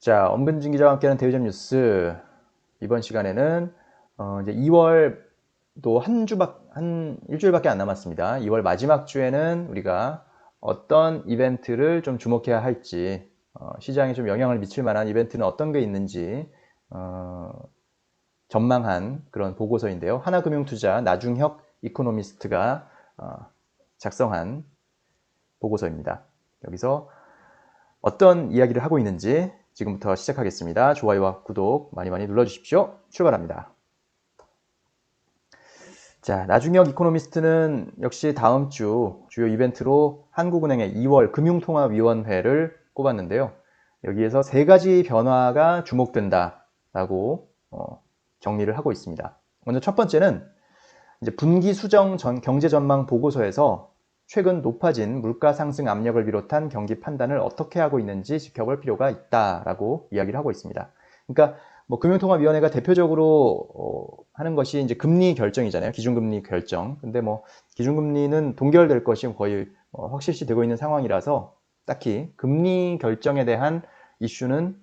자, 엄근진 기자와 함께하는 대유점 뉴스. 이번 시간에는 어, 이제 2월도 한 주밖 한 일주일밖에 안 남았습니다. 2월 마지막 주에는 우리가 어떤 이벤트를 좀 주목해야 할지, 어, 시장에 좀 영향을 미칠 만한 이벤트는 어떤 게 있는지 어, 전망한 그런 보고서인데요. 하나금융투자 나중혁 이코노미스트가 어, 작성한 보고서입니다. 여기서 어떤 이야기를 하고 있는지 지금부터 시작하겠습니다. 좋아요와 구독 많이 많이 눌러주십시오. 출발합니다. 자, 나중혁 이코노미스트는 역시 다음 주 주요 이벤트로 한국은행의 2월 금융통화위원회를 꼽았는데요. 여기에서 세 가지 변화가 주목된다라고 어, 정리를 하고 있습니다. 먼저 첫 번째는 이제 분기 수정 전 경제 전망 보고서에서 최근 높아진 물가 상승 압력을 비롯한 경기 판단을 어떻게 하고 있는지 지켜볼 필요가 있다라고 이야기를 하고 있습니다. 그러니까 뭐 금융통화위원회가 대표적으로 어, 하는 것이 이제 금리 결정이잖아요. 기준금리 결정. 근데 뭐 기준금리는 동결될 것이 거의 어, 확실시 되고 있는 상황이라서 딱히 금리 결정에 대한 이슈는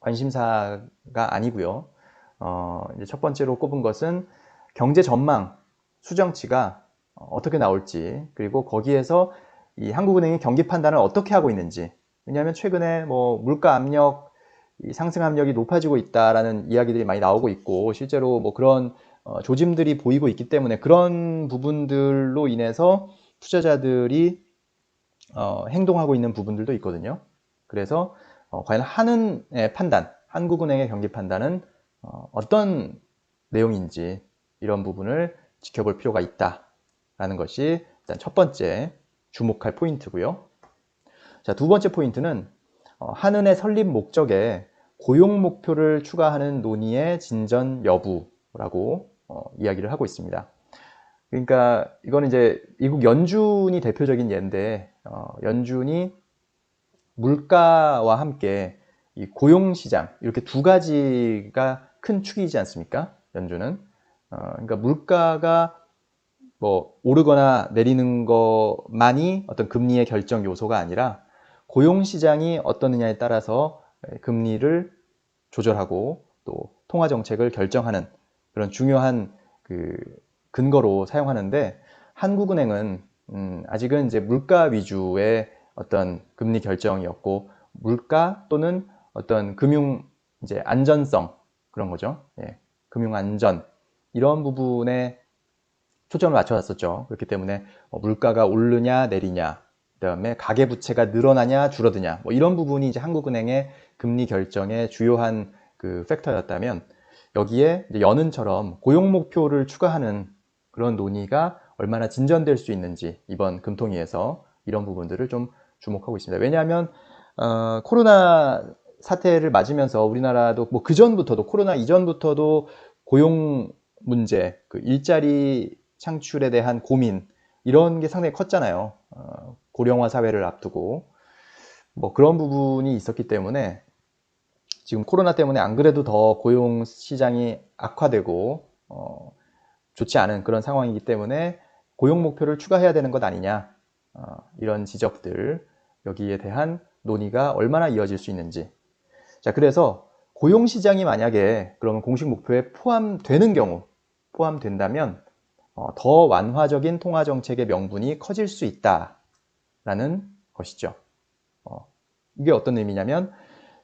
관심사가 아니고요. 어, 첫 번째로 꼽은 것은 경제 전망 수정치가 어떻게 나올지 그리고 거기에서 이 한국은행이 경기 판단을 어떻게 하고 있는지 왜냐하면 최근에 뭐 물가 압력 상승 압력이 높아지고 있다라는 이야기들이 많이 나오고 있고 실제로 뭐 그런 어, 조짐들이 보이고 있기 때문에 그런 부분들로 인해서 투자자들이 어, 행동하고 있는 부분들도 있거든요. 그래서 어, 과연 한은의 판단, 한국은행의 경기 판단은 어, 어떤 내용인지 이런 부분을 지켜볼 필요가 있다 라는 것이 일단 첫 번째 주목할 포인트고요. 자, 두 번째 포인트는 어, 한은의 설립 목적에 고용 목표를 추가하는 논의의 진전 여부라고 어, 이야기를 하고 있습니다. 그러니까 이거는 이제 미국 연준이 대표적인 예인데 어, 연준이 물가와 함께 이 고용 시장 이렇게 두 가지가 큰 축이지 않습니까? 연준은 어, 그러니까 물가가 뭐 오르거나 내리는 것만이 어떤 금리의 결정 요소가 아니라 고용 시장이 어떠느냐에 따라서 금리를 조절하고 또 통화 정책을 결정하는 그런 중요한 그 근거로 사용하는데 한국은행은 음 아직은 이제 물가 위주의 어떤 금리 결정이었고 물가 또는 어떤 금융 이제 안전성 그런 거죠. 예. 금융 안전 이런 부분에 초점을 맞춰놨었죠. 그렇기 때문에 뭐 물가가 오르냐 내리냐 그다음에 가계 부채가 늘어나냐 줄어드냐 뭐 이런 부분이 이제 한국은행의 금리 결정의 주요한 그 팩터였다면 여기에 연은처럼 고용 목표를 추가하는 그런 논의가 얼마나 진전될 수 있는지 이번 금통위에서 이런 부분들을 좀 주목하고 있습니다. 왜냐하면 어, 코로나 사태를 맞으면서 우리나라도 뭐 그 전부터도 코로나 이전부터도 고용 문제, 그 일자리 창출에 대한 고민 이런 게 상당히 컸잖아요. 어, 고령화 사회를 앞두고 뭐 그런 부분이 있었기 때문에 지금 코로나 때문에 안 그래도 더 고용 시장이 악화되고 어, 좋지 않은 그런 상황이기 때문에 고용 목표를 추가해야 되는 것 아니냐 어, 이런 지적들 여기에 대한 논의가 얼마나 이어질 수 있는지 자 그래서 고용 시장이 만약에 그러면 공식 목표에 포함되는 경우 포함된다면 어, 더 완화적인 통화 정책의 명분이 커질 수 있다라는 것이죠. 어, 이게 어떤 의미냐면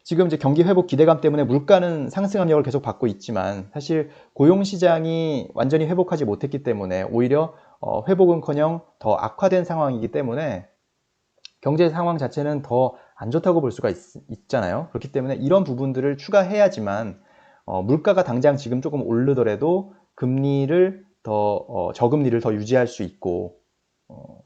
지금 이제 경기 회복 기대감 때문에 물가는 상승 압력을 계속 받고 있지만 사실 고용 시장이 완전히 회복하지 못했기 때문에 오히려 어, 회복은커녕 더 악화된 상황이기 때문에 경제 상황 자체는 더 안 좋다고 볼 수가 있, 잖아요 그렇기 때문에 이런 부분들을 추가해야지만 어, 물가가 당장 지금 조금 오르더라도 금리를 더 어, 저금리를 더 유지할 수 있고 어,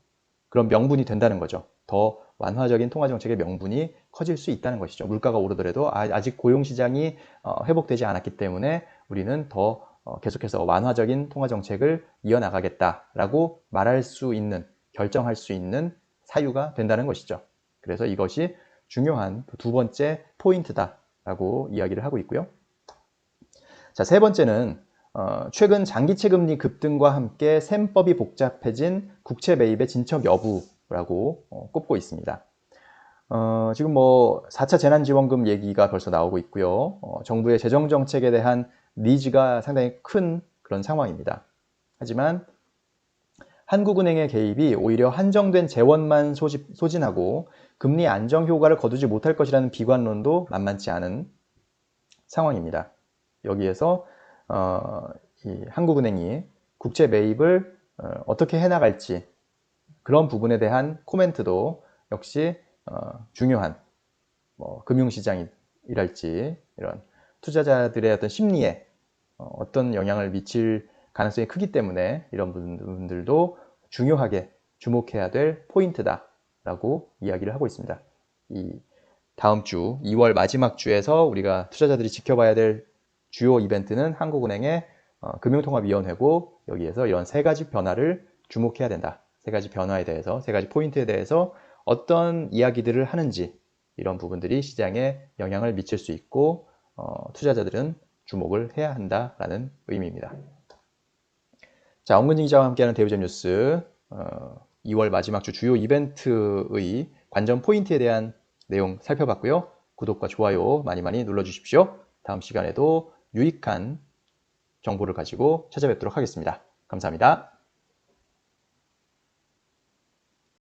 그런 명분이 된다는 거죠. 더 완화적인 통화 정책의 명분이 커질 수 있다는 것이죠. 물가가 오르더라도 아, 직 고용 시장이 어, 회복되지 않았기 때문에 우리는 더 어, 계속해서 완화적인 통화 정책을 이어나가겠다라고 말할 수 있는 결정할 수 있는 사유가 된다는 것이죠. 그래서 이것이 중요한 두 번째 포인트다라고 이야기를 하고 있고요. 자, 세 번째는 어, 최근 장기채 금리 급등과 함께 셈법이 복잡해진 국채 매입의 진척 여부라고 어, 꼽고 있습니다. 어, 지금 뭐 4차 재난지원금 얘기가 벌써 나오고 있고요. 어, 정부의 재정 정책에 대한 니즈가 상당히 큰 그런 상황입니다. 하지만 한국은행의 개입이 오히려 한정된 재원만 소집, 소진하고 금리 안정 효과를 거두지 못할 것이라는 비관론도 만만치 않은 상황입니다. 여기에서 어, 이 한국은행이 국채 매입을 어, 떻게 해나갈지 그런 부분에 대한 코멘트도 역시 어, 중요한 뭐 금융시장이랄지 이런 투자자들의 어떤 심리에 어, 떤 영향을 미칠 가능성이 크기 때문에 이런 분들도 중요하게 주목해야 될 포인트다라고 이야기를 하고 있습니다. 이 다음 주 2월 마지막 주에서 우리가 투자자들이 지켜봐야 될 주요 이벤트는 한국은행의 어, 금융통합위원회고 여기에서 이런 세 가지 변화를 주목해야 된다. 세 가지 변화에 대해서, 세 가지 포인트에 대해서 어떤 이야기들을 하는지 이런 부분들이 시장에 영향을 미칠 수 있고 어, 투자자들은 주목을 해야 한다라는 의미입니다. 자, 엄근진 기자와 함께하는 대우점 뉴스 어, 2월 마지막 주 주요 이벤트의 관전 포인트에 대한 내용 살펴봤고요. 구독과 좋아요 많이 많이 눌러주십시오. 다음 시간에도 유익한 정보를 가지고 찾아뵙도록 하겠습니다. 감사합니다.